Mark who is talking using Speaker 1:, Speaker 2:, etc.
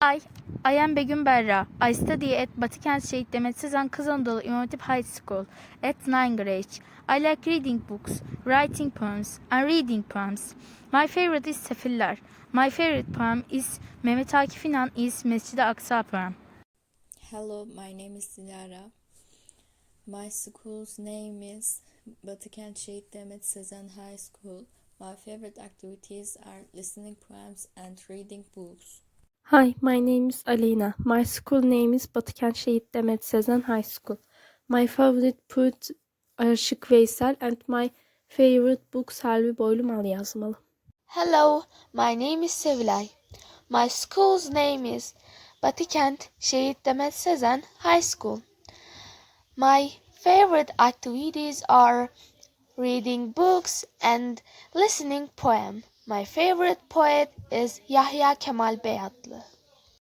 Speaker 1: Hi, I am Begüm Berra. I study at Batıkent Şehit Demet Sezen Kızılanoğlu İmam Hatip High School at 9 grade. I like reading books, writing poems, and reading poems. My favorite is Sefiller. My favorite poem is Mehmet Akif İnan is Mescid-i Aksa poem.
Speaker 2: Hello, my name is Dilara. My school's name is Batıkent Şehit Demet Sezen High School. My favorite activities are listening poems and reading books.
Speaker 3: Hi, my name is Alina. My school name is Batıkent Şehit Demet Sezen High School. My favorite poet Aşık Veysel and my favorite book Selvi Boylum Al yazmalı.
Speaker 4: Hello, my name is Sevilay. My school's name is Batikent Şehit Demet Sezen High School. My favorite activities are reading books and listening poem. My favorite poet is Yahya Kemal Beyatlı.